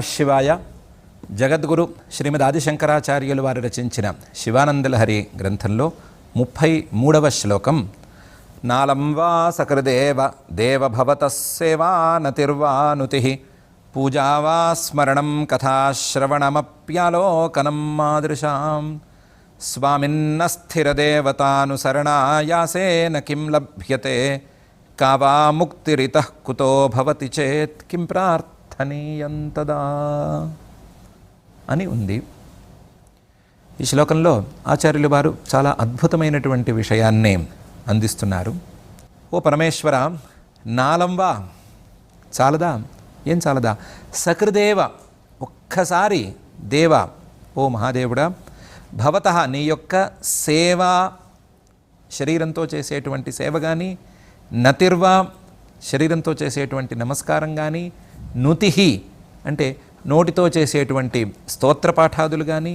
శివాయ జగద్గురు శ్రీమద్ ఆదిశంకరాచార్యులు వారు రచించిన శివానందలహరి గ్రంథంలో ముప్పై మూడవ శ్లోకం. నాలం వా సకృదేవ దేవభవత సేవానతిర్వానుతి. పూజా వా స్మరణం కథాశ్రవణమప్యాలోకనం మాదృశాం. స్వామిన్నస్థిరదేవతానుసరణాయాసేన కిం లభ్యతే. కా వా ముక్తిరితః కుతో భవతి చేత్ కిం ప్రార్థ పఠనీయంతదా అని ఉంది. ఈ శ్లోకంలో ఆచార్యులు వారు చాలా అద్భుతమైనటువంటి విషయాన్ని అందిస్తున్నారు. ఓ పరమేశ్వర నాలంవా చాలదా? ఏం చాలదా? సకృదేవ ఒక్కసారి దేవ ఓ మహాదేవుడా భవత నీ యొక్క సేవ శరీరంతో చేసేటువంటి సేవ కానీ నతిర్వ శరీరంతో చేసేటువంటి నమస్కారం కానీ నుతిహి అంటే నోటితో చేసేటువంటి స్తోత్రపాఠాదులు కానీ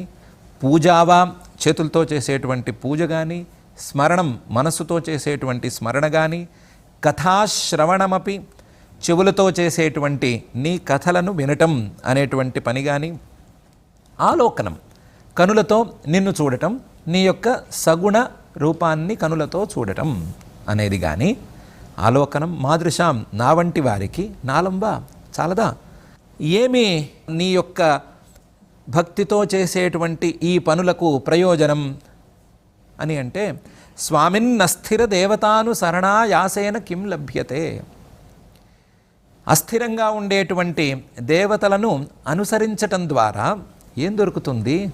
పూజావా చేతులతో చేసేటువంటి పూజ కానీ స్మరణం మనస్సుతో చేసేటువంటి స్మరణ కానీ కథాశ్రవణమపి చెవులతో చేసేటువంటి నీ కథలను వినటం అనేటువంటి పని కానీ ఆలోకనం కనులతో నిన్ను చూడటం నీ యొక్క సగుణ రూపాన్ని కనులతో చూడటం అనేది కానీ ఆలోకనం మాదృశాం నా వంటి వారికి నాలంబా చాలదా? ఏమి నీ యొక్క భక్తితో చేసేటువంటి ఈ పనులకు ప్రయోజనం? అని అంటే స్వామిన్నస్థిర దేవతాను శరణాయాసేన కిం లభ్యతే? అస్థిరంగా ఉండేటువంటి దేవతలను అనుసరించటం ద్వారా ఏం దొరుకుతుంది?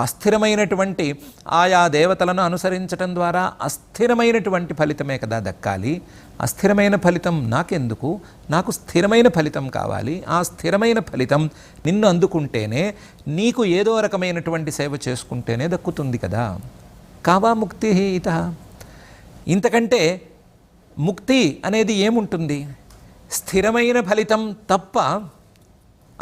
అస్థిరమైనటువంటి ఆయా దేవతలను అనుసరించటం ద్వారా అస్థిరమైనటువంటి ఫలితమే కదా దక్కాలి. అస్థిరమైన ఫలితం నాకెందుకు? నాకు స్థిరమైన ఫలితం కావాలి. ఆ స్థిరమైన ఫలితం నిన్ను అందుకుంటేనే నీకు ఏదో రకమైనటువంటి సేవ చేసుకుంటేనే దక్కుతుంది కదా. కావా ముక్తి ఇత? ఇంతకంటే ముక్తి అనేది ఏముంటుంది? స్థిరమైన ఫలితం తప్ప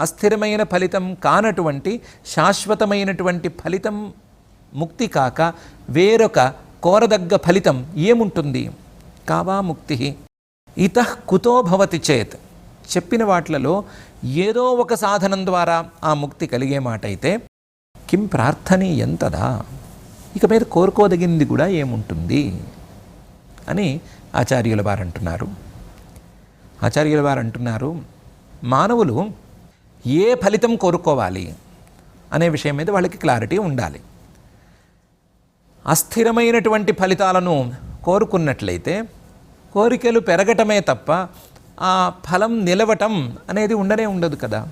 అస్థిరమైన ఫలితం కానటువంటి శాశ్వతమైనటువంటి ఫలితం ముక్తి కాక వేరొక కోరదగ్గ ఫలితం ఏముంటుంది? కావా ముక్తి. ఇత కుతో భవతి చేత్. చెప్పిన వాట్లలో ఏదో ఒక సాధనం ద్వారా ఆ ముక్తి కలిగే మాట అయితే కిం ప్రార్థనీయంతదా? ఇక మీద కోరుకోదగింది కూడా ఏముంటుంది? అని ఆచార్యుల వారు అంటున్నారు ఆచార్యుల వారు అంటున్నారు మానవులు ఏ ఫలితం కోరుకోవాలి అనే విషయం మీద వాళ్ళకి క్లారిటీ ఉండాలి. అస్థిరమైనటువంటి ఫలితాలను కోరుకున్నట్లయితే కోరికలు పెరగటమే తప్ప ఆ ఫలం నిలవటం అనేది ఉండనే ఉండదు కదా.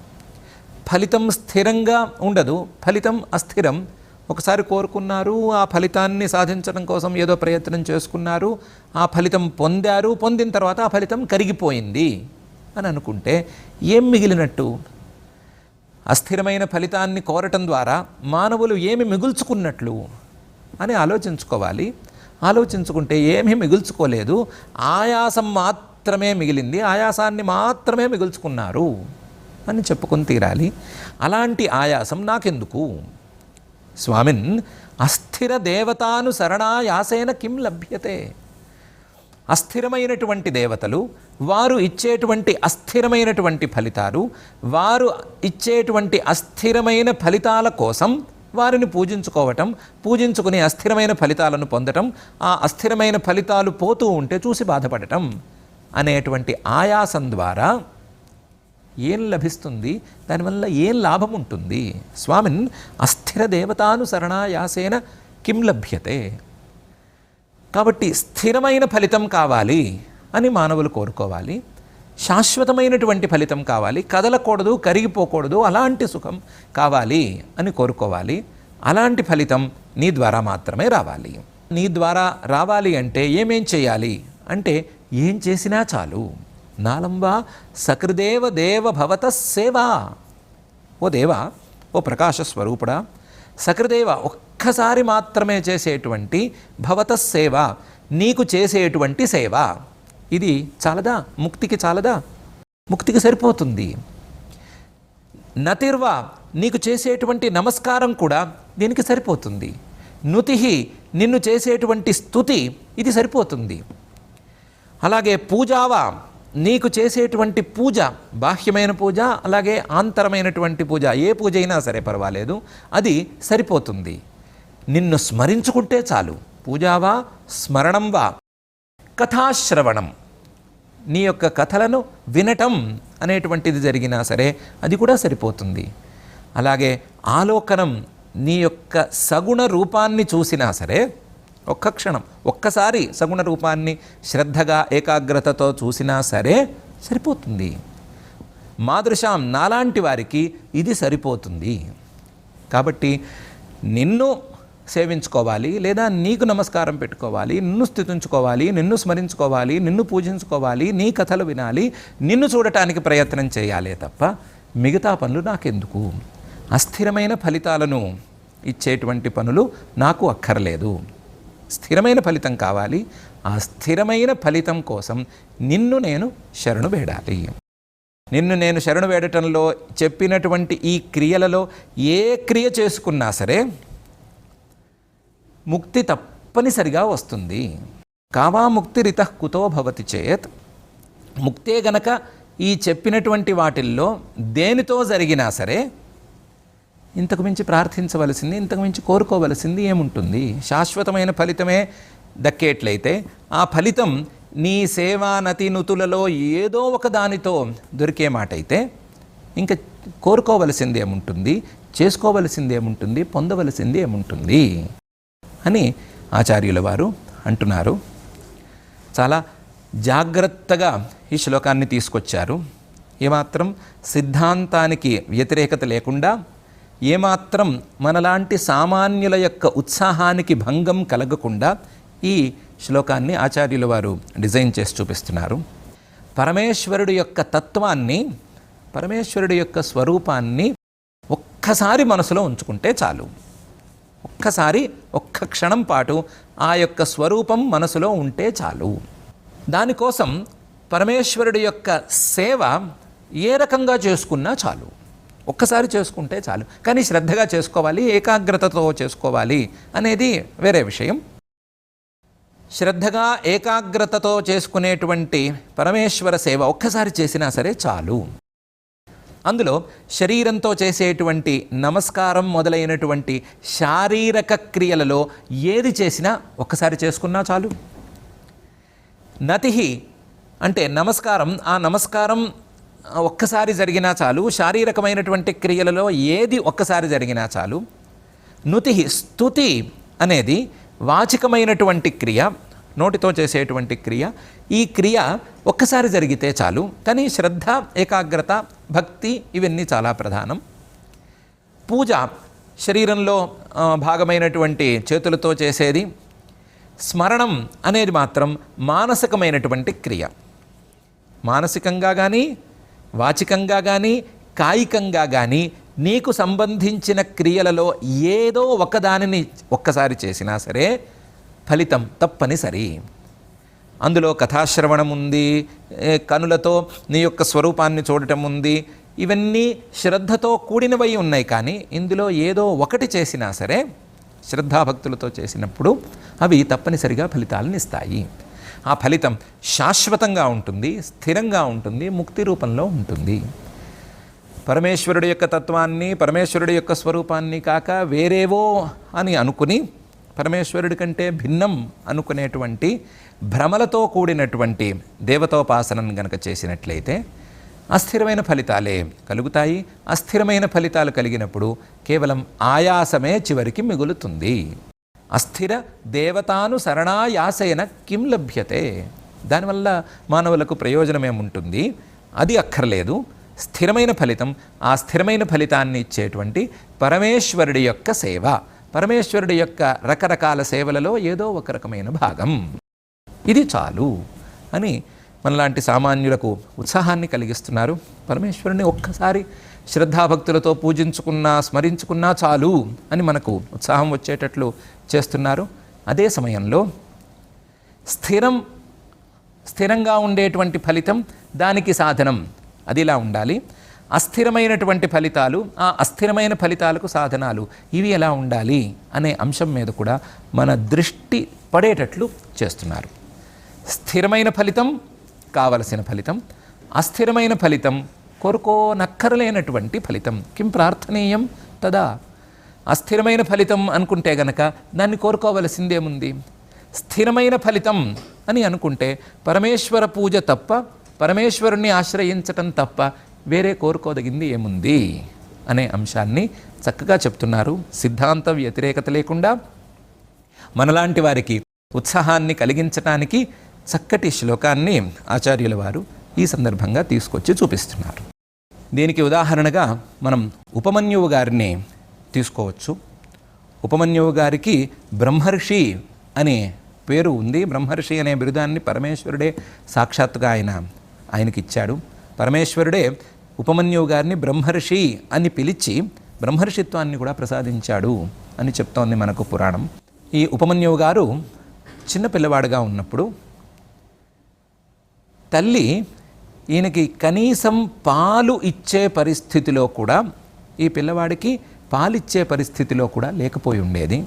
ఫలితం స్థిరంగా ఉండదు. ఫలితం అస్థిరం. ఒకసారి కోరుకున్నారు ఆ ఫలితాన్ని సాధించడం కోసం ఏదో ప్రయత్నం చేసుకున్నారు ఆ ఫలితం పొందారు పొందిన తర్వాత ఆ ఫలితం కరిగిపోయింది అని అనుకుంటే ఏం మిగిలినట్టు? అస్థిరమైన ఫలితాన్ని కోరటం ద్వారా మానవులు ఏమి మిగుల్చుకున్నట్లు అని ఆలోచించుకోవాలి. ఆలోచించుకుంటే ఏమీ మిగుల్చుకోలేదు. ఆయాసం మాత్రమే మిగిలింది. ఆయాసాన్ని మాత్రమే మిగుల్చుకున్నారు అని చెప్పుకొని తీరాలి. అలాంటి ఆయాసం నాకెందుకు? స్వామిన్ అస్థిర దేవతాను శరణాయాసేన కిం లభ్యతే? అస్థిరమైనటువంటి దేవతలు వారు ఇచ్చేటువంటి అస్థిరమైనటువంటి ఫలితాలు వారు ఇచ్చేటువంటి అస్థిరమైన ఫలితాల కోసం వారిని పూజించుకోవటం పూజించుకుని అస్థిరమైన ఫలితాలను పొందటం ఆ అస్థిరమైన ఫలితాలు పోతూ ఉంటే చూసి బాధపడటం అనేటువంటి ఆయాసం ద్వారా ఏం లభిస్తుంది? దానివల్ల ఏం లాభం ఉంటుంది? స్వామిన్ అస్థిర దేవతానుసరణాయాసేన కిం లభ్యతే? కాబట్టి స్థిరమైన ఫలితం కావాలి అని మానవులు కోరుకోవాలి. శాశ్వతమైనటువంటి ఫలితం కావాలి. కదలకూడదు కరిగిపోకూడదు అలాంటి సుఖం కావాలి అని కోరుకోవాలి. అలాంటి ఫలితం నీ ద్వారా మాత్రమే రావాలి. నీ ద్వారా రావాలి అంటే ఏమేం చేయాలి? అంటే ఏం చేసినా చాలు. నాలంబా సకృదేవ దేవ భవత సేవా. ఓ దేవా ఓ ప్రకాశ స్వరూపుడా సకృదేవ ఒక్కసారి మాత్రమే చేసేటువంటి భవత సేవ నీకు చేసేటువంటి సేవ. ఇది చాలదా? ముక్తికి చాలదా? ముక్తికి సరిపోతుంది. నతిర్వా నీకు చేసేటువంటి నమస్కారం కూడా దీనికి సరిపోతుంది. నుతిహి నిన్ను చేసేటువంటి స్థుతి ఇది సరిపోతుంది. అలాగే పూజావా నీకు చేసేటువంటి పూజ బాహ్యమైన పూజ అలాగే ఆంతరమైనటువంటి పూజ ఏ పూజ అయినా సరే పర్వాలేదు. అది సరిపోతుంది. నిన్ను స్మరించుకుంటే చాలు. పూజావా స్మరణం వా. కథాశ్రవణం. నీ యొక్క కథలను వినటం అనేటువంటిది జరిగినా సరే అది కూడా సరిపోతుంది. అలాగే ఆలోకనం నీ యొక్క సగుణ రూపాన్ని చూసినా సరే ఒక్క క్షణం ఒక్కసారి సగుణ రూపాన్ని శ్రద్ధగా ఏకాగ్రతతో చూసినా సరే సరిపోతుంది. మాదృశాం నాలాంటి వారికి ఇది సరిపోతుంది. కాబట్టి నిన్ను సేవించుకోవాలి లేదా నీకు నమస్కారం పెట్టుకోవాలి నిన్ను స్థుతించుకోవాలి నిన్ను స్మరించుకోవాలి నిన్ను పూజించుకోవాలి నీ కథలు వినాలి నిన్ను చూడటానికి ప్రయత్నం చేయాలే తప్ప మిగతా పనులు నాకెందుకు? అస్థిరమైన ఫలితాలను ఇచ్చేటువంటి పనులు నాకు అక్కర్లేదు. స్థిరమైన ఫలితం కావాలి. ఆ స్థిరమైన ఫలితం కోసం నిన్ను నేను శరణు వేడాలి. నిన్ను నేను శరణు వేడటంలో చెప్పినటువంటి ఈ క్రియలలో ఏ క్రియ చేసుకున్నా సరే ముక్తి తప్పనిసరిగా వస్తుంది. కావా ముక్తిరిత కుతో భవతి చేత్. ముక్తే గనక ఈ చెప్పినటువంటి వాటిల్లో దేనితో జరిగినా సరే ఇంతకు మించి ప్రార్థించవలసింది ఇంతకు మించి కోరుకోవలసింది ఏముంటుంది? శాశ్వతమైన ఫలితమే దక్కేట్లయితే ఆ ఫలితం నీ సేవా నతినుతులలో ఏదో ఒక దానితో దొరికే మాట అయితే ఇంకా కోరుకోవలసింది ఏముంటుంది? చేసుకోవలసింది ఏముంటుంది? పొందవలసింది ఏముంటుంది? అని ఆచార్యుల వారు అంటున్నారు. చాలా జాగ్రత్తగా ఈ శ్లోకాన్ని తీసుకొచ్చారు. ఏమాత్రం సిద్ధాంతానికి వ్యతిరేకత లేకుండా ఏమాత్రం మనలాంటి సామాన్యుల యొక్క ఉత్సాహానికి భంగం కలగకుండా ఈ శ్లోకాన్ని ఆచార్యుల వారు డిజైన్ చేసి చూపిస్తున్నారు. పరమేశ్వరుడు యొక్క తత్వాన్ని పరమేశ్వరుడు యొక్క స్వరూపాన్ని ఒక్కసారి మనసులో ఉంచుకుంటే చాలు. ఒక్కసారి ఒక్క క్షణం పాటు ఆ యొక్క స్వరూపం మనసులో ఉంటే చాలు. దానికోసం పరమేశ్వరుడి యొక్క సేవ ఏ రకంగా చేసుకున్నా చాలు. ఒక్కసారి చేసుకుంటే చాలు. కానీ శ్రద్ధగా చేసుకోవాలి ఏకాగ్రతతో చేసుకోవాలి అనేది వేరే విషయం. శ్రద్ధగా ఏకాగ్రతతో చేసుకునేటువంటి పరమేశ్వర సేవ ఒక్కసారి చేసినా సరే చాలు. అందులో శరీరంతో చేసేటువంటి నమస్కారం మొదలైనటువంటి శారీరక క్రియలలో ఏది చేసినా ఒక్కసారి చేసుకున్నా చాలు. నతి అంటే నమస్కారం ఆ నమస్కారం ఒక్కసారి జరిగినా చాలు. శారీరకమైనటువంటి క్రియలలో ఏది ఒక్కసారి జరిగినా చాలు. నుతి స్థుతి అనేది వాచికమైనటువంటి క్రియ నోటితో చేసేటువంటి క్రియ. ఈ క్రియ ఒక్కసారి జరిగితే చాలు. కానీ శ్రద్ధ ఏకాగ్రత భక్తి ఇవన్నీ చాలా ప్రధానం. పూజ శరీరంలో భాగమైనటువంటి చేతులతో చేసేది. స్మరణం అనేది మాత్రం మానసికమైనటువంటి క్రియ. మానసికంగా కానీ వాచికంగా కానీ కాయికంగా కానీ నీకు సంబంధించిన క్రియలలో ఏదో ఒకదానిని ఒక్కసారి చేసినా సరే ఫలితం తప్పనిసరి. అందులో కథాశ్రవణం ఉంది కనులతో నీ యొక్క స్వరూపాన్ని చూడటం ఉంది ఇవన్నీ శ్రద్ధతో కూడినవై ఉన్నాయి కానీ ఇందులో ఏదో ఒకటి చేసినా సరే శ్రద్ధాభక్తులతో చేసినప్పుడు అవి తప్పనిసరిగా ఫలితాలను ఇస్తాయి. ఆ ఫలితం శాశ్వతంగా ఉంటుంది స్థిరంగా ఉంటుంది ముక్తి రూపంలో ఉంటుంది. పరమేశ్వరుడి యొక్క తత్వాన్ని పరమేశ్వరుడి యొక్క స్వరూపాన్ని కాక వేరేవో అని అనుకుని పరమేశ్వరుడి కంటే భిన్నం అనుకునేటువంటి భ్రమలతో కూడినటువంటి దేవతోపాసనను గనక చేసినట్లయితే అస్థిరమైన ఫలితాలే కలుగుతాయి. అస్థిరమైన ఫలితాలు కలిగినప్పుడు కేవలం ఆయాసమే చివరికి మిగులుతుంది. అస్థిర దేవతాను శరణాయాసేన కిం లభ్యతే? దానివల్ల మానవులకు ప్రయోజనం ఏముంటుంది? అది అక్కర్లేదు. స్థిరమైన ఫలితం ఆ స్థిరమైన ఫలితాన్ని ఇచ్చేటువంటి పరమేశ్వరుడి యొక్క సేవ. పరమేశ్వరుడి యొక్క రకరకాల సేవలలో ఏదో ఒక రకమైన భాగం. ఇది చాలు అని మనలాంటి సామాన్యులకు ఉత్సాహాన్ని కలిగిస్తున్నారు. పరమేశ్వరుని ఒక్కసారి శ్రద్ధాభక్తులతో పూజించుకున్నా స్మరించుకున్నా చాలు అని మనకు ఉత్సాహం వచ్చేటట్లు చేస్తున్నారు. అదే సమయంలో స్థిరం స్థిరంగా ఉండేటువంటి ఫలితం దానికి సాధనం. అది ఇలా ఉండాలి. అస్థిరమైనటువంటి ఫలితాలు ఆ అస్థిరమైన ఫలితాలకు సాధనాలు ఇవి ఎలా ఉండాలి అనే అంశం మీద కూడా మన దృష్టి పడేటట్లు చేస్తున్నారు. స్థిరమైన ఫలితం కావలసిన ఫలితం అస్థిరమైన ఫలితం కోరుకోనక్కరలేనటువంటి ఫలితం. కిం ప్రార్థనీయం? తదా. అస్థిరమైన ఫలితం అనుకుంటే గనక దాన్ని కోరుకోవలసిందేముంది? స్థిరమైన ఫలితం అని అనుకుంటే పరమేశ్వర పూజ తప్ప పరమేశ్వరుణ్ణి ఆశ్రయించటం తప్ప వేరే కోరుకోదగింది ఏముంది? అనే అంశాన్ని చక్కగా చెప్తున్నారు. సిద్ధాంత వ్యతిరేకత లేకుండా మనలాంటి వారికి ఉత్సాహాన్ని కలిగించటానికి చక్కటి శ్లోకాన్ని ఆచార్యుల వారు ఈ సందర్భంగా తీసుకొచ్చి చూపిస్తున్నారు. దీనికి ఉదాహరణగా మనం ఉపమన్యువు గారిని తీసుకోవచ్చు. ఉపమన్యువు గారికి బ్రహ్మర్షి అనే పేరు ఉంది. బ్రహ్మర్షి అనే బిరుదాన్ని పరమేశ్వరుడే సాక్షాత్తుగా ఆయన ఆయనకి ఇచ్చాడు పరమేశ్వరుడే ఉపమన్యువు గారిని బ్రహ్మర్షి అని పిలిచి బ్రహ్మర్షిత్వాన్ని కూడా ప్రసాదించాడు అని చెప్తోంది మనకు పురాణం. ఈ ఉపమన్యువు గారు చిన్న పిల్లవాడుగా ఉన్నప్పుడు తల్లి ఈయనకి కనీసం పాలు ఇచ్చే పరిస్థితిలో కూడా ఈ పిల్లవాడికి పాలిచ్చే పరిస్థితిలో కూడా లేకపోయి ఉండేది.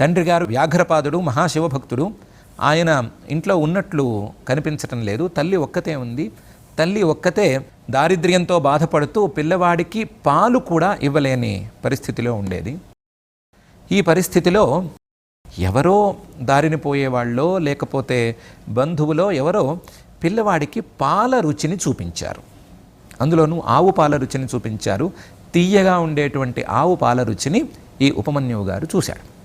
తండ్రి గారు వ్యాఘ్రపాదుడు మహాశివభక్తుడు ఆయన ఇంట్లో ఉన్నట్లు కనిపించటం లేదు. తల్లి ఒక్కతే ఉంది. తల్లి ఒక్కతే దారిద్ర్యంతో బాధపడుతూ పిల్లవాడికి పాలు కూడా ఇవ్వలేని పరిస్థితిలో ఉండేది. ఈ పరిస్థితిలో ఎవరో దారిని పోయేవాళ్ళో లేకపోతే బంధువులో ఎవరో పిల్లవాడికి పాల రుచిని చూపించారు. అందులోనూ ఆవు పాల రుచిని చూపించారు. తీయగా ఉండేటువంటి ఆవు పాల రుచిని ఈ ఉపమన్యువు గారు చూశాడు.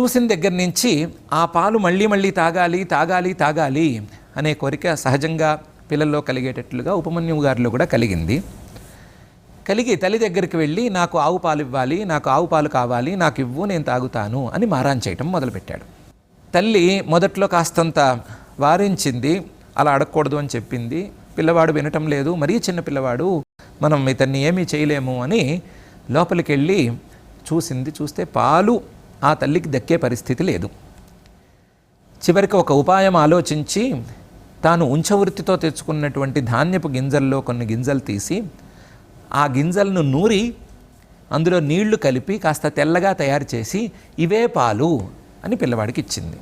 చూసిన దగ్గర నుంచి ఆ పాలు మళ్ళీ మళ్ళీ తాగాలి తాగాలి తాగాలి అనే కోరిక సహజంగా పిల్లల్లో కలిగేటట్లుగా ఉపమన్యువు గారిలో కూడా కలిగింది. కలిగి తల్లి దగ్గరికి వెళ్ళి నాకు ఆవు పాలు ఇవ్వాలి నాకు ఆవు పాలు కావాలి నాకు ఇవ్వు నేను తాగుతాను అని మారాన్ చేయటం మొదలుపెట్టాడు. తల్లి మొదట్లో కాస్తంత వారించింది అలా అడగకూడదు అని చెప్పింది. పిల్లవాడు వినటం లేదు. మరీ చిన్న పిల్లవాడు మనం ఇతన్ని ఏమీ చేయలేము అని లోపలికి వెళ్ళి చూసింది. చూస్తే పాలు ఆ తల్లికి దక్కే పరిస్థితి లేదు. చివరికి ఒక ఉపాయం ఆలోచించి తాను ఉంచవృత్తితో తెచ్చుకున్నటువంటి ధాన్యపు గింజల్లో కొన్ని గింజలు తీసి ఆ గింజలను నూరి అందులో నీళ్ళు కలిపి కాస్త తెల్లగా తయారు చేసి ఇవే పాలు అని పిల్లవాడికి ఇచ్చింది.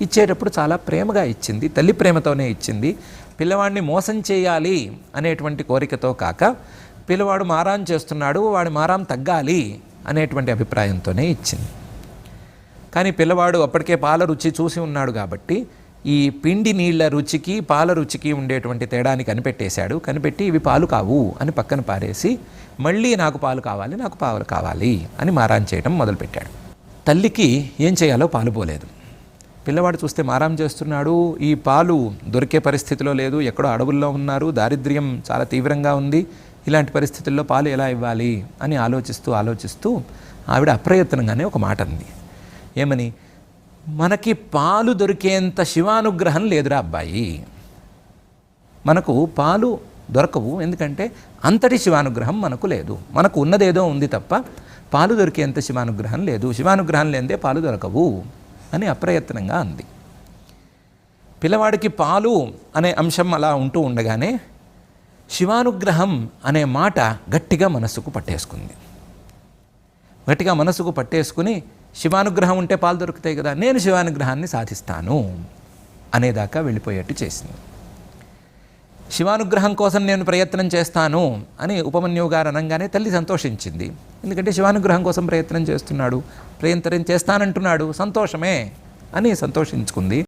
ఇచ్చేటప్పుడు చాలా ప్రేమగా ఇచ్చింది తల్లి ప్రేమతోనే ఇచ్చింది. పిల్లవాడిని మోసం చేయాలి అనేటువంటి కోరికతో కాక పిల్లవాడు మారాం చేస్తున్నాడు వాడి మారాం తగ్గాలి అనేటువంటి అభిప్రాయంతోనే ఇచ్చింది. కానీ పిల్లవాడు అప్పటికే పాల రుచి చూసి ఉన్నాడు కాబట్టి ఈ పిండి నీళ్ళ రుచికి పాల రుచికి ఉండేటువంటి తేడాని కనిపెట్టేశాడు. కనిపెట్టి ఇవి పాలు కావు అని పక్కన పారేసి మళ్ళీ నాకు పాలు కావాలి నాకు పాలు కావాలి అని మారాన్ చేయడం మొదలుపెట్టాడు. తల్లికి ఏం చేయాలో పాలు పోలేదు. పిల్లవాడు చూస్తే మారాం చేస్తున్నాడు. ఈ పాలు దొరికే పరిస్థితిలో లేదు. ఎక్కడో అడవుల్లో ఉన్నారు. దారిద్ర్యం చాలా తీవ్రంగా ఉంది. ఇలాంటి పరిస్థితుల్లో పాలు ఎలా ఇవ్వాలి అని ఆలోచిస్తూ ఆలోచిస్తూ ఆవిడ అప్రయత్నంగానే ఒక మాట అంది. ఏమని? మనకి పాలు దొరికేంత శివానుగ్రహం లేదురా అబ్బాయి. మనకు పాలు దొరకవు. ఎందుకంటే అంతటి శివానుగ్రహం మనకు లేదు. మనకు ఉన్నదేదో ఉంది తప్ప పాలు దొరికేంత శివానుగ్రహం లేదు. శివానుగ్రహం లేదే పాలు దొరకవు. అని అప్రయత్నంగా అంది. పిల్లవాడికి పాలు అనే అంశం అలా ఉంటూ ఉండగానే శివానుగ్రహం అనే మాట గట్టిగా మనస్సుకు పట్టేసుకుంది. గట్టిగా మనసుకు పట్టేసుకుని శివానుగ్రహం ఉంటే పాలు దొరుకుతాయి కదా నేను శివానుగ్రహాన్ని సాధిస్తాను అనేదాకా వెళ్ళిపోయేట్టు చేసింది. శివానుగ్రహం కోసం నేను ప్రయత్నం చేస్తాను అని ఉపమన్యువు గారు అనగానే తల్లి సంతోషించింది. ఎందుకంటే శివానుగ్రహం కోసం ప్రయత్నం చేస్తున్నాడు. ప్రయత్నం చేస్తానంటున్నాడు. సంతోషమే అని సంతోషించుకుంది.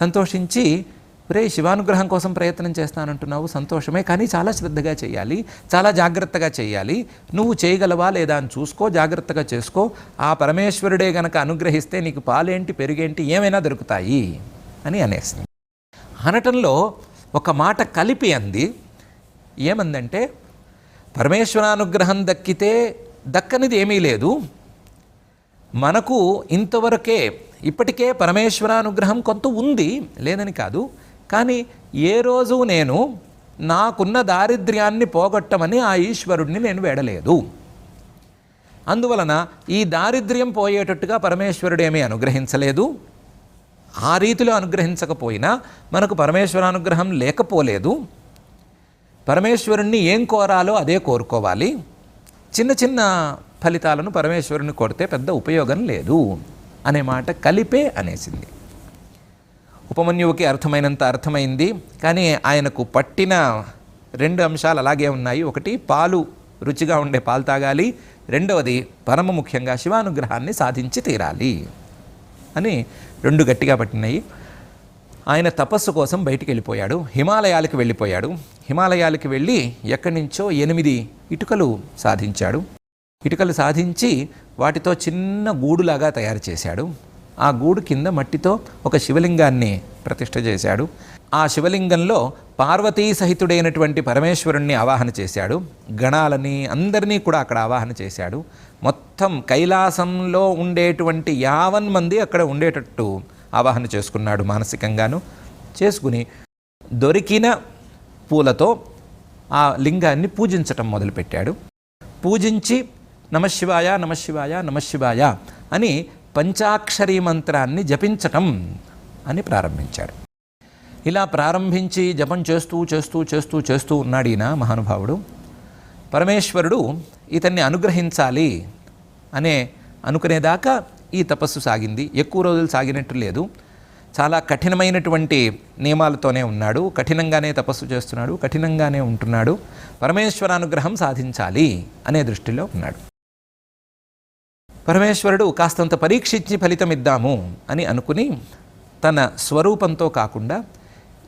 సంతోషించి రే శివానుగ్రహం కోసం ప్రయత్నం చేస్తానంటున్నావు. సంతోషమే. కానీ చాలా శ్రద్ధగా చేయాలి. చాలా జాగ్రత్తగా చేయాలి. నువ్వు చేయగలవా లేదా అని చూసుకో. జాగ్రత్తగా చేసుకో. ఆ పరమేశ్వరుడే గనక అనుగ్రహిస్తే నీకు పాలేంటి పెరుగేంటి ఏమైనా దొరుకుతాయి అని అనేసింది. అనటంలో ఒక మాట కలిపి అంది. ఏమందంటే పరమేశ్వరానుగ్రహం దక్కితే దక్కనిది ఏమీ లేదు. మనకు ఇంతవరకే ఇప్పటికే పరమేశ్వరానుగ్రహం కొంత ఉంది లేదని కాదు. కానీ ఏ రోజు నేను నాకున్న దారిద్ర్యాన్ని పోగొట్టమని ఆ ఈశ్వరుడిని నేను వేడలేదు. అందువలన ఈ దారిద్ర్యం పోయేటట్టుగా పరమేశ్వరుడు ఏమీ అనుగ్రహించలేదు. ఆ రీతిలో అనుగ్రహించకపోయినా మనకు పరమేశ్వరానుగ్రహం లేకపోలేదు. పరమేశ్వరుణ్ణి ఏం కోరాలో అదే కోరుకోవాలి. చిన్న చిన్న ఫలితాలను పరమేశ్వరుని కొడితే పెద్ద ఉపయోగం లేదు అనే మాట కలిపే అనేసింది. ఉపమన్యువుకి అర్థమైనంత అర్థమైంది. కానీ ఆయనకు పట్టిన రెండు అంశాలు అలాగే ఉన్నాయి. ఒకటి పాలు రుచిగా ఉండే పాలు తాగాలి. రెండవది పరమ ముఖ్యంగా శివానుగ్రహాన్ని సాధించి తీరాలి అని రెండు గట్టిగా పట్టినాయి. ఆయన తపస్సు కోసం బయటికి వెళ్ళిపోయాడు. హిమాలయాలకు వెళ్ళిపోయాడు. హిమాలయాలకు వెళ్ళి ఎక్కడి నుంచో ఎనిమిది ఇటుకలు సాధించాడు. ఇటుకలు సాధించి వాటితో చిన్న గూడులాగా తయారు చేశాడు. ఆ గూడు కింద మట్టితో ఒక శివలింగాన్ని ప్రతిష్ట చేశాడు. ఆ శివలింగంలో పార్వతీ సహితుడైనటువంటి పరమేశ్వరుణ్ణి ఆవాహన చేశాడు. గణాలని అందరినీ కూడా అక్కడ ఆవాహన చేశాడు. మొత్తం కైలాసంలో ఉండేటువంటి యావన్ మంది అక్కడ ఉండేటట్టు ఆవాహన చేసుకున్నాడు మానసికంగాను. చేసుకుని దొరికిన పూలతో ఆ లింగాన్ని పూజించటం మొదలుపెట్టాడు. పూజించి నమశివాయ నమశివాయ నమశివాయ అని పంచాక్షరీ మంత్రాన్ని జపించటం అని ప్రారంభించాడు. ఇలా ప్రారంభించి జపం చేస్తూ చేస్తూ చేస్తూ చేస్తూ ఉన్నాడు ఈయన మహానుభావుడు. పరమేశ్వరుడు ఇతన్ని అనుగ్రహించాలి అనే అనుకునేదాకా ఈ తపస్సు సాగింది. ఎక్కువ రోజులు సాగినట్టు లేదు. చాలా కఠినమైనటువంటి నియమాలతోనే ఉన్నాడు. కఠినంగానే తపస్సు చేస్తున్నాడు. కఠినంగానే ఉంటున్నాడు. పరమేశ్వరానుగ్రహం సాధించాలి అనే దృష్టిలో ఉన్నాడు. పరమేశ్వరుడు కాస్తంత పరీక్షించి ఫలితం ఇద్దాము అని అనుకుని తన స్వరూపంతో కాకుండా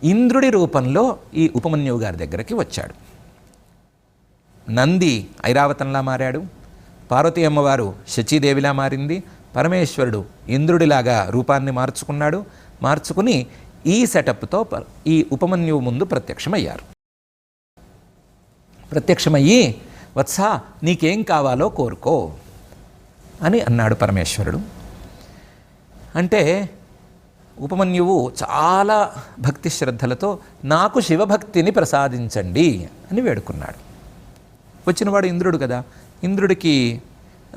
ఇంద్రుడి రూపంలో ఈ ఉపమన్యువు గారి దగ్గరికి వచ్చాడు. నంది ఐరావతంలా మారాడు. పార్వతీ అమ్మవారు శచీదేవిలా మారింది. పరమేశ్వరుడు ఇంద్రుడిలాగా రూపాన్ని మార్చుకున్నాడు. మార్చుకుని ఈ సెటప్తో ప- ఈ ఉపమన్యువు ముందు ప్రత్యక్షమయ్యారు. ప్రత్యక్షమయ్యి వత్సా నీకేం కావాలో కోరుకో అని అన్నాడు పరమేశ్వరుడు. అంటే ఉపమన్యువు చాలా భక్తి శ్రద్ధలతో నాకు శివభక్తిని ప్రసాదించండి అని వేడుకున్నాడు. వచ్చినవాడు ఇంద్రుడు కదా. ఇంద్రుడికి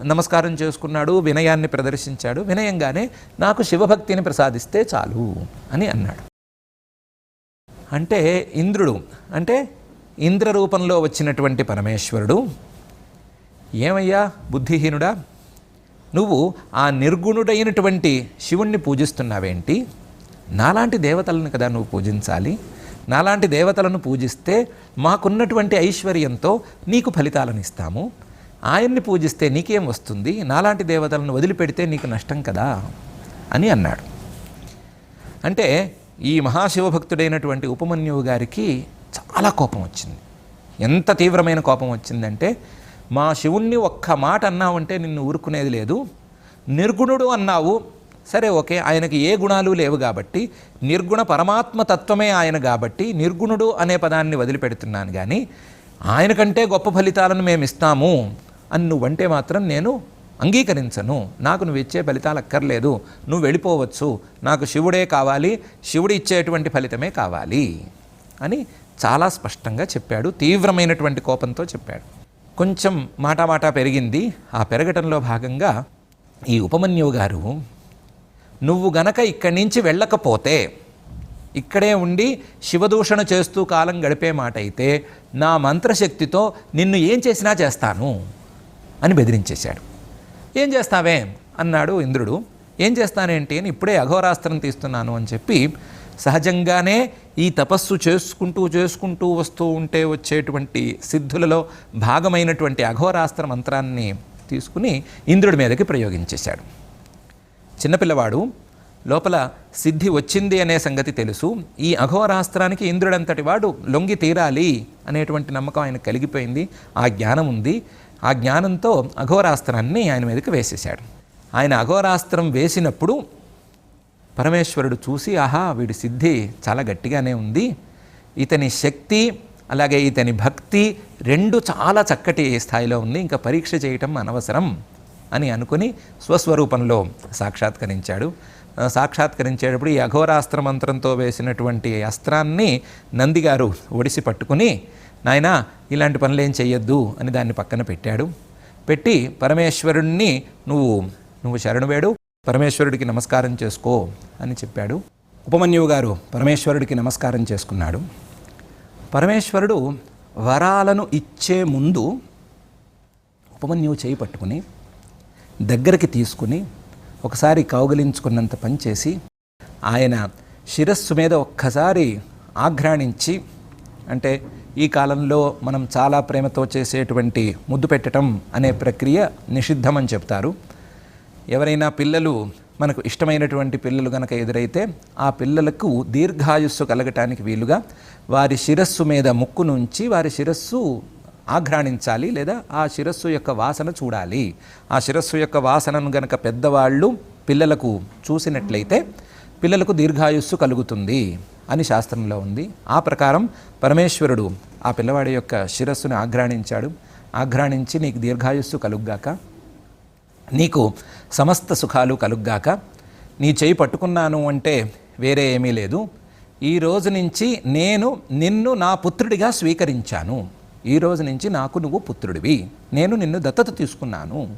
నమస్కారం చేసుకున్నాడు వినయాన్ని ప్రదర్శించాడు. వినయంగానే నాకు శివభక్తిని ప్రసాదిస్తే చాలు అని అన్నాడు. అంటే ఇంద్రుడు అంటే ఇంద్ర రూపంలో వచ్చినటువంటి పరమేశ్వరుడు ఏమయ్యా బుద్ధిహీనుడా? నువ్వు ఆ నిర్గుణుడైనటువంటి శివుణ్ణి పూజిస్తున్నావేంటి? నాలాంటి దేవతలను కదా నువ్వు పూజించాలి? నాలాంటి దేవతలను పూజిస్తే మాకున్నటువంటి ఐశ్వర్యంతో నీకు ఫలితాలను ఇస్తాము ఆయన్ని పూజిస్తే నీకేం వస్తుంది? నాలాంటి దేవతలను వదిలిపెడితే నీకు నష్టం కదా? అని అన్నాడు. అంటే ఈ మహాశివభక్తుడైనటువంటి ఉపమన్యువు గారికి చాలా కోపం వచ్చింది. ఎంత తీవ్రమైన కోపం వచ్చిందంటే మా శివుణ్ణి ఒక్క మాట అన్నావంటే నిన్ను ఊరుకునేది లేదు. నిర్గుణుడు అన్నావు సరే ఓకే ఆయనకి ఏ గుణాలు లేవు కాబట్టి నిర్గుణ పరమాత్మ తత్వమే ఆయన కాబట్టి నిర్గుణుడు అనే పదాన్ని వదిలిపెడుతున్నాను కానీ ఆయన కంటే గొప్ప ఫలితాలను మేము ఇస్తాము అని నువ్వంటే మాత్రం నేను అంగీకరించను. నాకు నువ్వు ఇచ్చే ఫలితాలు అక్కర్లేదు. నువ్వు వెళ్ళిపోవచ్చు. నాకు శివుడే కావాలి. శివుడు ఇచ్చేటువంటి ఫలితమే కావాలి అని చాలా స్పష్టంగా చెప్పాడు. తీవ్రమైనటువంటి కోపంతో చెప్పాడు. కొంచెం మాటా మాట పెరిగింది. ఆ పెరగటంలో భాగంగా ఈ ఉపమన్యువు గారు నువ్వు గనక ఇక్కడి నుంచి వెళ్ళకపోతే ఇక్కడే ఉండి శివదూషణ చేస్తూ కాలం గడిపే మాట అయితే నా మంత్రశక్తితో నిన్ను ఏం చేసినా చేస్తాను అని బెదిరించేశాడు. ఏం చేస్తావే? అన్నాడు ఇంద్రుడు. ఏం చేస్తానేంటి? అని ఇప్పుడే అఘోరాస్త్రం తీస్తున్నాను అని చెప్పి సహజంగానే ఈ తపస్సు చేసుకుంటూ చేసుకుంటూ వస్తూ ఉంటే వచ్చేటువంటి సిద్ధులలో భాగమైనటువంటి అఘోరాస్త్ర మంత్రాన్ని తీసుకుని ఇంద్రుడి మీదకి ప్రయోగించేశాడు. చిన్నపిల్లవాడు లోపల సిద్ధి వచ్చింది అనే సంగతి తెలుసు. ఈ అఘోరాస్త్రానికి ఇంద్రుడంతటి వాడు లొంగి తీరాలి అనేటువంటి నమ్మకం ఆయన కలిగిపోయింది. ఆ జ్ఞానం ఉంది. ఆ జ్ఞానంతో అఘోరాస్త్రాన్ని ఆయన మీదకి వేసేశాడు. ఆయన అఘోరాస్త్రం వేసినప్పుడు పరమేశ్వరుడు చూసి ఆహా వీడి సిద్ధి చాలా గట్టిగానే ఉంది. ఇతని శక్తి అలాగే ఇతని భక్తి రెండు చాలా చక్కటి స్థాయిలో ఉంది. ఇంకా పరీక్ష చేయటం అనవసరం. అని అనుకుని స్వస్వరూపంలో సాక్షాత్కరించాడు. సాక్షాత్కరించేటప్పుడు ఈ అఘోరాస్త్ర మంత్రంతో వేసినటువంటి అస్త్రాన్ని నందిగారు ఒడిసి పట్టుకుని నాయనా ఇలాంటి పనులు ఏం చెయ్యొద్దు అని దాన్ని పక్కన పెట్టాడు. పెట్టి పరమేశ్వరుణ్ణి నువ్వు నువ్వు శరణు వేడు పరమేశ్వరుడికి నమస్కారం చేసుకో అని చెప్పాడు. ఉపమన్యువు గారు పరమేశ్వరుడికి నమస్కారం చేసుకున్నాడు. పరమేశ్వరుడు వరాలను ఇచ్చే ముందు ఉపమన్యువు చేయి పట్టుకుని దగ్గరికి తీసుకుని ఒకసారి కౌగిలించుకున్నంత పనిచేసి ఆయన శిరస్సు మీద ఒక్కసారి ఆఘ్రాణించి అంటే ఈ కాలంలో మనం చాలా ప్రేమతో చేసేటువంటి ముద్దు పెట్టడం అనే ప్రక్రియ నిషిద్ధమని చెప్తారు. ఎవరైనా పిల్లలు మనకు ఇష్టమైనటువంటి పిల్లలు కనుక ఎదురైతే ఆ పిల్లలకు దీర్ఘాయుస్సు కలగటానికి వీలుగా వారి శిరస్సు మీద ముక్కు నుంచి వారి శిరస్సు ఆఘ్రాణించాలి లేదా ఆ శిరస్సు యొక్క వాసన చూడాలి. ఆ శిరస్సు యొక్క వాసనను గనక పెద్దవాళ్ళు పిల్లలకు చూసినట్లయితే పిల్లలకు దీర్ఘాయుస్సు కలుగుతుంది అని శాస్త్రంలో ఉంది. ఆ ప్రకారం పరమేశ్వరుడు ఆ పిల్లవాడి యొక్క శిరస్సును ఆఘ్రాణించాడు. ఆఘ్రాణించి నీకు దీర్ఘాయుస్సు కలుగ్గాక నీకు సమస్త సుఖాలు కలుగ్గాక నీ చేయి పట్టుకున్నాను అంటే వేరే ఏమీ లేదు. ఈ రోజు నుంచి నేను నిన్ను నా పుత్రుడిగా స్వీకరించాను. ఈ రోజు నుంచి నాకు నువ్వు పుత్రుడివి. నేను నిన్ను దత్తత తీసుకున్నాను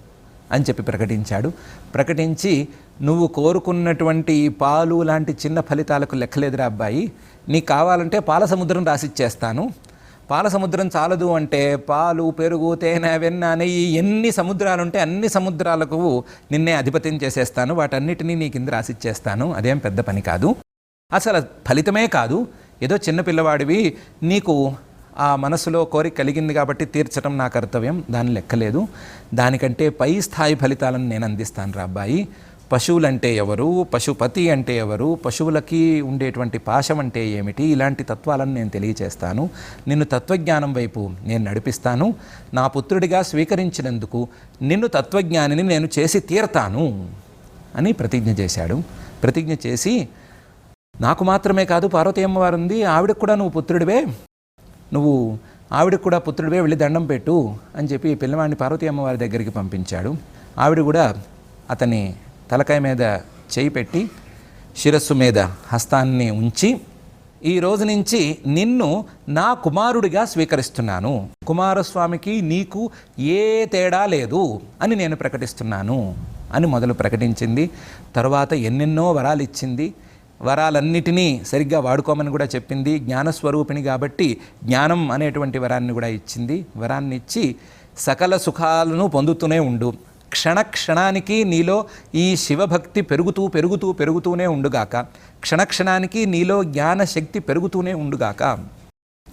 అని చెప్పి ప్రకటించాడు. ప్రకటించి నువ్వు కోరుకున్నటువంటి పాలు లాంటి చిన్న ఫలితాలకు లెక్కలేదురా అబ్బాయి. నీకు కావాలంటే పాల సముద్రం రాసిచ్చేస్తాను. పాల సముద్రం చాలదు అంటే పాలు పెరుగు తేనె వెన్న నెయ్యి ఎన్ని సముద్రాలు ఉంటే అన్ని సముద్రాలకు నిన్నే అధిపత్యం చేసేస్తాను. వాటన్నిటినీ నీ కింద రాసిచ్చేస్తాను. అదేం పెద్ద పని కాదు. అసలు ఫలితమే కాదు. ఏదో చిన్న పిల్లవాడివి. నీకు ఆ మనసులో కోరిక కలిగింది కాబట్టి తీర్చడం నా కర్తవ్యం. దాని లెక్కలేదు. దానికంటే పై స్థాయి ఫలితాలను నేను అందిస్తాను రా అబ్బాయి. పశువులంటే ఎవరు? పశుపతి అంటే ఎవరు? పశువులకి ఉండేటువంటి పాశం అంటే ఏమిటి? ఇలాంటి తత్వాలను నేను తెలియచేస్తాను. నిన్ను తత్వజ్ఞానం వైపు నేను నడిపిస్తాను. నా పుత్రుడిగా స్వీకరించినందుకు నిన్ను తత్వజ్ఞానిని నేను చేసి తీరతాను అని ప్రతిజ్ఞ చేశాడు. ప్రతిజ్ఞ చేసి నాకు మాత్రమే కాదు పార్వతీ అమ్మవారు ఉంది ఆవిడకు కూడా నువ్వు పుత్రుడివే. నువ్వు ఆవిడకు కూడా పుత్రుడివే వెళ్ళి దండం పెట్టు అని చెప్పి పిల్లవాడిని పార్వతీ అమ్మవారి దగ్గరికి పంపించాడు. ఆవిడ కూడా అతని తలకాయ మీద చేయి పెట్టి శిరస్సు మీద హస్తాన్ని ఉంచి ఈ రోజు నుంచి నిన్ను నా కుమారుడిగా స్వీకరిస్తున్నాను. కుమారస్వామికి నీకు ఏ తేడా లేదు అని నేను ప్రకటిస్తున్నాను అని మొదలు ప్రకటించింది. తర్వాత ఎన్నెన్నో వరాలు ఇచ్చింది. వరాలన్నిటినీ సరిగ్గా వాడుకోమని కూడా చెప్పింది. జ్ఞానస్వరూపిణి కాబట్టి జ్ఞానం అనేటువంటి వరాన్ని కూడా ఇచ్చింది. వరాన్ని ఇచ్చి సకల సుఖాలను పొందుతూనే ఉండు. క్షణ క్షణానికి నీలో ఈ శివభక్తి పెరుగుతూ పెరుగుతూ పెరుగుతూనే ఉండుగాక. క్షణక్షణానికి నీలో జ్ఞాన శక్తి పెరుగుతూనే ఉండుగాక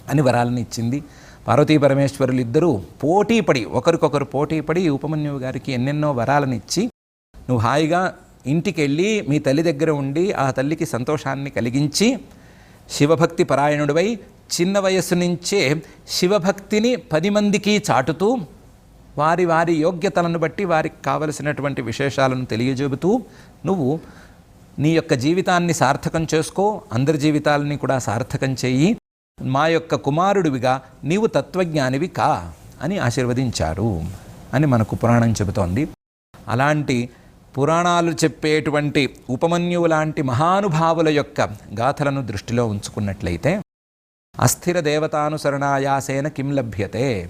అని వరాలను ఇచ్చింది. పార్వతీ పరమేశ్వరులు ఇద్దరూ పోటీపడి ఒకరికొకరు పోటీపడి ఉపమన్యువు గారికి ఎన్నెన్నో వరాలను ఇచ్చి నువ్వు హాయిగా ఇంటికి వెళ్ళి మీ తల్లి దగ్గర ఉండి ఆ తల్లికి సంతోషాన్ని కలిగించి శివభక్తి పరాయణుడివై చిన్న వయస్సు నుంచే శివభక్తిని పది మందికి చాటుతూ వారి వారి యోగ్యతలను బట్టి వారికి కావలసినటువంటి విశేషాలను తెలియజేబుతూ నువ్వు నీ యొక్క జీవితాన్ని సార్థకం చేసుకో అందరి జీవితాలని కూడా సార్థకం చేయి మా యొక్క కుమారుడివిగా నీవు తత్వజ్ఞానివి కా అని ఆశీర్వదించారు అని మనకు పురాణం చెబుతోంది. అలాంటి పురాణాలు చెప్పేటువంటి ఉపమన్యువు లాంటి మహానుభావుల యొక్క గాథలను దృష్టిలో ఉంచుకున్నట్లయితే అస్థిర దేవతానుసరణాయాసేన కిం లభ్యతే?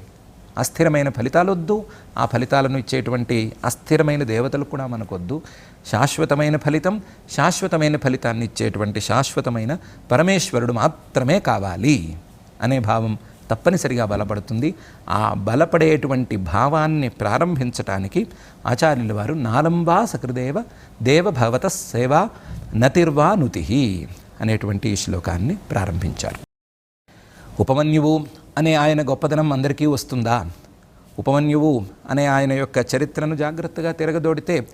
అస్థిరమైన ఫలితాలు వద్దు. ఆ ఫలితాలను ఇచ్చేటువంటి అస్థిరమైన దేవతలు కూడా మనకొద్దు. శాశ్వతమైన ఫలితం శాశ్వతమైన ఫలితాన్ని ఇచ్చేటువంటి శాశ్వతమైన పరమేశ్వరుడు మాత్రమే కావాలి అనే భావం తప్పనిసరిగా బలపడుతుంది. ఆ బలపడేటువంటి భావాన్ని ప్రారంభించటానికి ఆచార్యుల వారు నాలంబా సకృదేవ దేవభవత సేవా నతిర్వా నుతి అనేటువంటి ఈ శ్లోకాన్ని ప్రారంభించారు. ఉపమన్యువు అనే ఆయన గొప్పదనం అందరికీ వస్తుందా? ఉపమన్యువు అనే ఆయన యొక్క చరిత్రను జాగ్రత్తగా తిరగదోడితే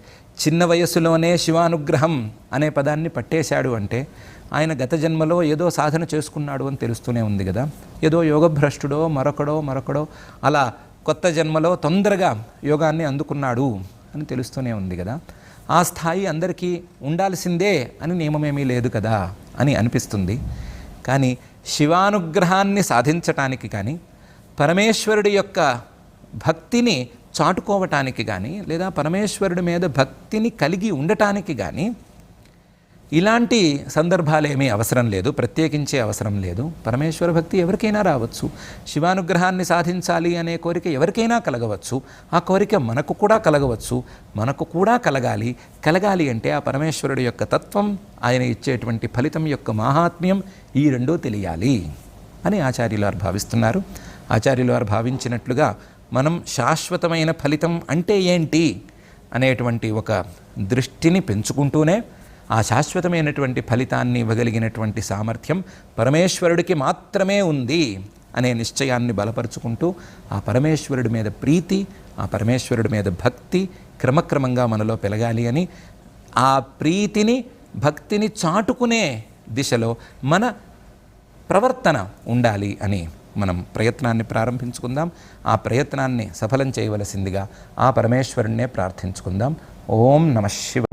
చిన్న వయస్సులోనే శివానుగ్రహం అనే పదాన్ని పట్టేశాడు అంటే ఆయన గత జన్మలో ఏదో సాధన చేసుకున్నాడు అని తెలుస్తూనే ఉంది కదా. ఏదో యోగభ్రష్టుడో మరొకడో మరొకడో అలా కొత్త జన్మలో తొందరగా యోగాన్ని అందుకున్నాడు అని తెలుస్తూనే ఉంది కదా. ఆ స్థాయి అందరికీ ఉండాల్సిందే అని నియమమేమీ లేదు కదా అని అనిపిస్తుంది. కానీ శివానుగ్రహాన్ని సాధించటానికి కానీ పరమేశ్వరుడి యొక్క భక్తిని చాటుకోవటానికి కానీ లేదా పరమేశ్వరుడి మీద భక్తిని కలిగి ఉండటానికి కానీ ఇలాంటి సందర్భాలేమీ అవసరం లేదు ప్రత్యేకించే అవసరం లేదు. పరమేశ్వర భక్తి ఎవరికైనా రావచ్చు. శివానుగ్రహాన్ని సాధించాలి అనే కోరిక ఎవరికైనా కలగవచ్చు. ఆ కోరిక మనకు కూడా కలగవచ్చు. మనకు కూడా కలగాలి. కలగాలి అంటే ఆ పరమేశ్వరుడి యొక్క తత్వం ఆయన ఇచ్చేటువంటి ఫలితం యొక్క మాహాత్మ్యం ఈ రెండూ తెలియాలి అని ఆచార్యులు వారు భావిస్తున్నారు. ఆచార్యులు వారు భావించినట్లుగా మనం శాశ్వతమైన ఫలితం అంటే ఏంటి అనేటువంటి ఒక దృష్టిని పెంచుకుంటూనే ఆ శాశ్వతమైనటువంటి ఫలితాన్ని ఇవ్వగలిగినటువంటి సామర్థ్యం పరమేశ్వరుడికి మాత్రమే ఉంది అనే నిశ్చయాన్ని బలపరుచుకుంటూ ఆ పరమేశ్వరుడి మీద ప్రీతి ఆ పరమేశ్వరుడి మీద భక్తి క్రమక్రమంగా మనలో పెరగాలి అని ఆ ప్రీతిని భక్తిని చాటుకునే దిశలో మన ప్రవర్తన ఉండాలి అని మనం ప్రయత్నాన్ని ప్రారంభించుకుందాం. ఆ ప్రయత్నాన్ని సఫలం చేయవలసిందిగా ఆ పరమేశ్వరుణ్ణే ప్రార్థించుకుందాం. ఓం నమ శివ